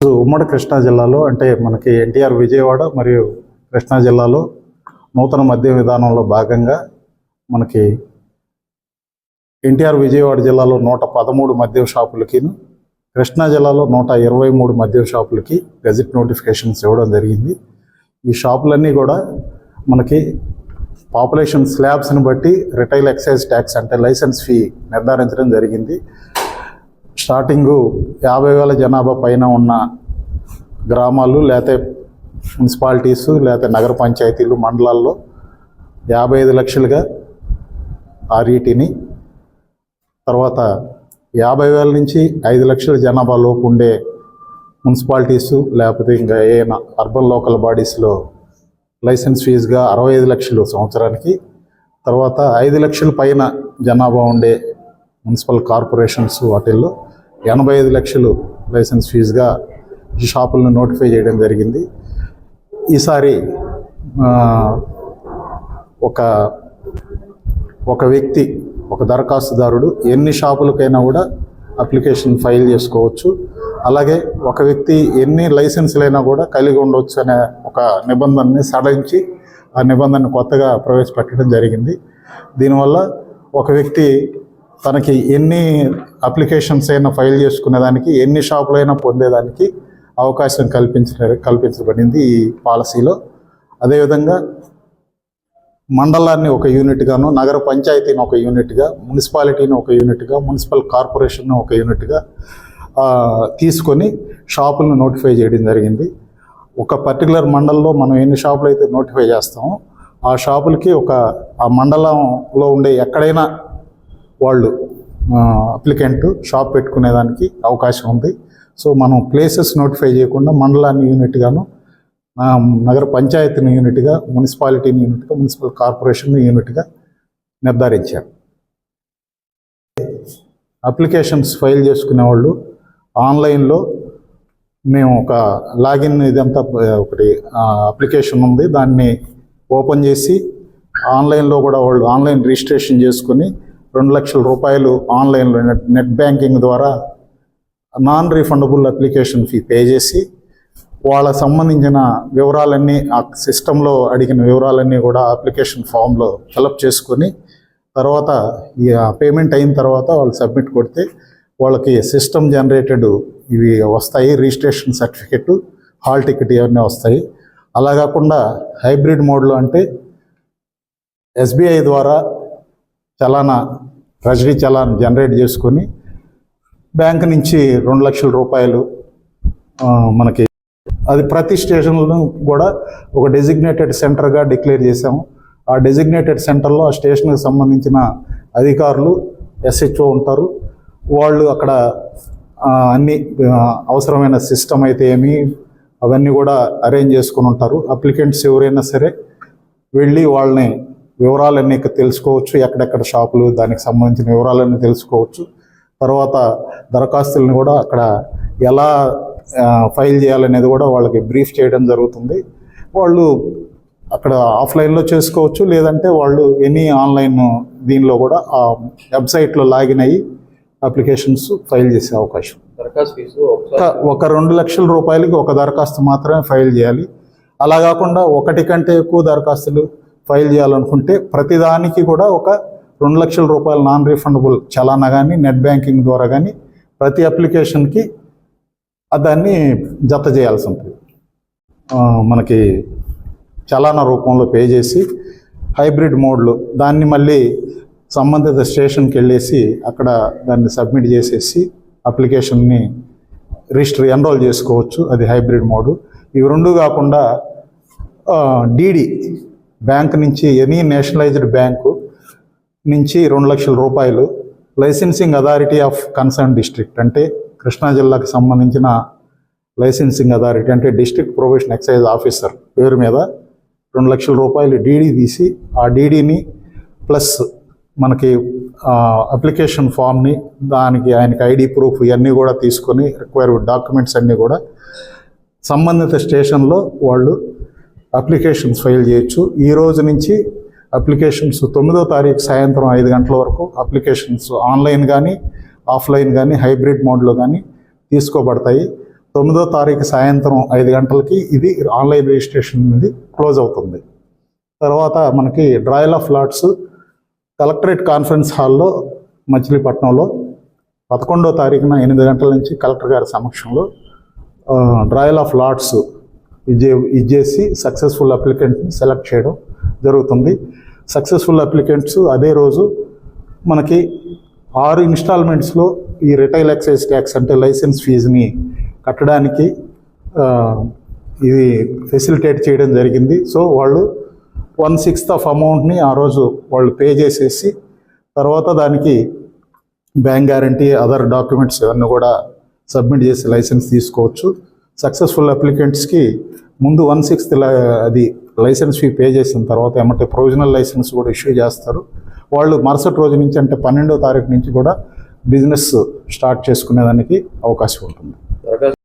ఉమ్మడి కృష్ణా జిల్లాలో అంటే మనకి ఎన్టీఆర్ విజయవాడ మరియు కృష్ణా జిల్లాలో నూతన మద్యం విధానంలో భాగంగా మనకి ఎన్టీఆర్ విజయవాడ జిల్లాలో నూట పదమూడు మద్యం షాపులకి కృష్ణా జిల్లాలో నూట ఇరవై మూడు మద్యం షాపులకి గెజిట్ నోటిఫికేషన్స్ ఇవ్వడం జరిగింది. ఈ షాపులన్నీ కూడా మనకి పాపులేషన్ స్లాబ్స్ని బట్టి రిటైల్ ఎక్సైజ్ ట్యాక్స్ అంటే లైసెన్స్ ఫీ నిర్ధారించడం జరిగింది. స్టార్టింగు యాభై వేల జనాభా పైన ఉన్న గ్రామాలు లేకపోతే మున్సిపాలిటీస్ లేకపోతే నగర పంచాయతీలు మండలాల్లో యాభై ఐదు లక్షలుగా ఆర్ఈటీని. తర్వాత యాభై వేల నుంచి ఐదు లక్షల జనాభా లోపు ఉండే మున్సిపాలిటీస్ లేకపోతే ఇంకా ఏమైనా అర్బన్ లోకల్ బాడీస్లో లైసెన్స్ ఫీజుగా అరవై ఐదు లక్షలు సంవత్సరానికి. తర్వాత ఐదు లక్షల పైన జనాభా ఉండే మున్సిపల్ కార్పొరేషన్స్ వాటిల్లో ఎనభై ఐదు లక్షలు లైసెన్స్ ఫీజుగా షాపులను నోటిఫై చేయడం జరిగింది. ఈసారి ఒక ఒక వ్యక్తి ఒక దరఖాస్తుదారుడు ఎన్ని షాపులకైనా కూడా అప్లికేషన్ ఫైల్ చేసుకోవచ్చు. అలాగే ఒక వ్యక్తి ఎన్ని లైసెన్సులైనా కూడా కలిగి ఉండవచ్చు అనే ఒక నిబంధనని సడలించి ఆ నిబంధన కొత్తగా ప్రవేశపెట్టడం జరిగింది. దీనివల్ల ఒక వ్యక్తి తనకి ఎన్ని అప్లికేషన్స్ అయినా ఫైల్ చేసుకునేదానికి ఎన్ని షాపులైనా పొందేదానికి అవకాశం కల్పించ కల్పించబడింది ఈ పాలసీలో. అదేవిధంగా మండలాన్ని ఒక యూనిట్గాను నగర పంచాయతీని ఒక యూనిట్గా మున్సిపాలిటీని ఒక యూనిట్గా మున్సిపల్ కార్పొరేషన్ను ఒక యూనిట్గా తీసుకొని షాపులను నోటిఫై చేయడం జరిగింది. ఒక పర్టికులర్ మండలంలో మనం ఎన్ని షాపులు అయితే నోటిఫై చేస్తామో ఆ షాపులకి ఒక ఆ మండలంలో ఉండే ఎక్కడైనా వాళ్ళు అప్లికెంట్ షాప్ పెట్టుకునేదానికి అవకాశం ఉంది. సో మనం ప్లేసెస్ నోటిఫై చేయకుండా మండలాన్ని యూనిట్గాను నగర పంచాయతీని యూనిట్గా మున్సిపాలిటీని యూనిట్గా మున్సిపల్ కార్పొరేషన్ యూనిట్గా నిర్ధారించారు. అప్లికేషన్స్ ఫైల్ చేసుకునే వాళ్ళు ఆన్లైన్లో మేము ఒక లాగిన్ ఇదంతా ఒకటి అప్లికేషన్ ఉంది. దాన్ని ఓపెన్ చేసి ఆన్లైన్లో కూడా వాళ్ళు ఆన్లైన్ రిజిస్ట్రేషన్ చేసుకుని రెండు లక్షల రూపాయలు ఆన్లైన్లో నెట్ నెట్ బ్యాంకింగ్ ద్వారా non refundable application fee pay చేసి వాళ్ళకి సంబంధించిన వివరాలన్నీ ఆ సిస్టంలో అడిగిన వివరాలన్నీ కూడా అప్లికేషన్ ఫామ్లో ఫిలప్ చేసుకొని తర్వాత ఈ పేమెంట్ అయిన తర్వాత వాళ్ళు సబ్మిట్ కొడితే వాళ్ళకి సిస్టమ్ జనరేటెడ్ ఇవి వస్తాయి రిజిస్ట్రేషన్ సర్టిఫికెట్ హాల్ టికెట్ ఇవన్నీ వస్తాయి. అలా కాకుండా హైబ్రిడ్ మోడ్లో అంటే ఎస్బీఐ ద్వారా చలానా ట్రెజరీ చలాన్ జనరేట్ చేసుకొని బ్యాంక్ నుంచి రెండు లక్షల రూపాయలు మనకి అది ప్రతి స్టేషన్లను కూడా ఒక డెసిగ్నేటెడ్ సెంటర్గా డిక్లేర్ చేశాము. ఆ డెసిగ్నేటెడ్ సెంటర్లో ఆ స్టేషన్కి సంబంధించిన అధికారులు ఎస్హెచ్ఓ ఉంటారు. వాళ్ళు అక్కడ అన్ని అవసరమైన సిస్టమ్ అయితే ఏమి అవన్నీ కూడా అరేంజ్ చేసుకుని ఉంటారు. అప్లికెంట్స్ ఎవరైనా సరే వెళ్ళి వాళ్ళని వివరాలన్నీ తెలుసుకోవచ్చు ఎక్కడెక్కడ షాపులు దానికి సంబంధించిన వివరాలన్నీ తెలుసుకోవచ్చు. తర్వాత దరఖాస్తులను కూడా అక్కడ ఎలా ఫైల్ చేయాలనేది కూడా వాళ్ళకి బ్రీఫ్ చేయడం జరుగుతుంది. వాళ్ళు అక్కడ ఆఫ్లైన్లో చేసుకోవచ్చు లేదంటే వాళ్ళు ఎనీ ఆన్లైన్ దీనిలో కూడా ఆ వెబ్సైట్లో లాగిన్ అయ్యి అప్లికేషన్స్ ఫైల్ చేసే అవకాశం. ఒక రెండు లక్షల రూపాయలకి ఒక దరఖాస్తు మాత్రమే ఫైల్ చేయాలి. అలా కాకుండా ఒకటి కంటే ఎక్కువ దరఖాస్తులు ఫైల్ చేయాలనుకుంటే ప్రతిదానికి కూడా ఒక రెండు లక్షల రూపాయలు నాన్ రీఫండబుల్ చలానా కానీ నెట్ బ్యాంకింగ్ ద్వారా కానీ ప్రతి అప్లికేషన్కి దాన్ని జత చేయాల్సి ఉంటుంది. మనకి చలానా రూపంలో పే చేసి హైబ్రిడ్ మోడ్లో దాన్ని మళ్ళీ సంబంధిత స్టేషన్కి వెళ్ళేసి అక్కడ దాన్ని సబ్మిట్ చేసేసి అప్లికేషన్ని రిజిస్టర్ ఎన్రోల్ చేసుకోవచ్చు. అది హైబ్రిడ్ మోడు. ఇవి రెండు కాకుండా డీడీ బ్యాంక్ నుంచి ఎనీ నేషనలైజ్డ్ బ్యాంకు నుంచి రెండు లక్షల రూపాయలు licensing authority of concern district అంటే కృష్ణా జిల్లాకు సంబంధించిన లైసెన్సింగ్ అథారిటీ అంటే డిస్ట్రిక్ట్ ప్రొబేషన్ ఎక్సైజ్ ఆఫీసర్ పేరు మీద రెండు లక్షల రూపాయలు డీడీ తీసి ఆ డీడీని ప్లస్ మనకి అప్లికేషన్ ఫామ్ని దానికి ఆయనకి ఐడి ప్రూఫ్ ఇవన్నీ కూడా తీసుకొని రిక్వైర్డ్ డాక్యుమెంట్స్ అన్నీ కూడా సంబంధిత స్టేషన్లో వాళ్ళు అప్లికేషన్స్ ఫైల్ చేయొచ్చు. ఈ రోజు నుంచి అప్లికేషన్స్ తొమ్మిదో తారీఖు సాయంత్రం ఐదు గంటల వరకు అప్లికేషన్స్ ఆన్లైన్ కానీ ఆఫ్లైన్ కానీ హైబ్రిడ్ మోడ్లో కానీ తీసుకోబడతాయి. తొమ్మిదో తారీఖు సాయంత్రం ఐదు గంటలకి ఇది ఆన్లైన్ రిజిస్ట్రేషన్ అనేది క్లోజ్ అవుతుంది. తర్వాత మనకి drawal of lots collectorate conference హాల్లో మచిలీపట్నంలో పదకొండో తారీఖున ఎనిమిది గంటల నుంచి కలెక్టర్ గారి సమక్షంలో డ్రాయల్ ఆఫ్ లాట్స్ ఇచ్చే ఇచ్చేసి సక్సెస్ఫుల్ అప్లికెంట్ని సెలెక్ట్ చేయడం జరుగుతుంది. సక్సెస్ఫుల్ అప్లికెంట్స్ అదే రోజు మనకి ఆరు ఇన్స్టాల్మెంట్స్లో ఈ రిటైల్ ఎక్సైజ్ ట్యాక్స్ అంటే లైసెన్స్ ఫీజుని కట్టడానికి ఇది ఫెసిలిటేట్ చేయడం జరిగింది. సో వాళ్ళు వన్ సిక్స్త్ ఆఫ్ అమౌంట్ని ఆ రోజు వాళ్ళు పే చేసేసి తర్వాత దానికి బ్యాంక్ గ్యారంటీ అదర్ డాక్యుమెంట్స్ ఇవన్నీ కూడా సబ్మిట్ చేసి లైసెన్స్ తీసుకోవచ్చు. సక్సెస్ఫుల్ అప్లికెంట్స్కి ముందు వన్ సిక్స్త్ అది లైసెన్స్ ఫీ పే చేసిన తర్వాత ఏమంటే ప్రొవిజనల్ లైసెన్స్ కూడా ఇష్యూ చేస్తారు. వాళ్ళు మరుసటి రోజు నుంచి అంటే పన్నెండో తారీఖు నుంచి కూడా బిజినెస్ స్టార్ట్ చేసుకునేదానికి అవకాశం ఉంటుంది.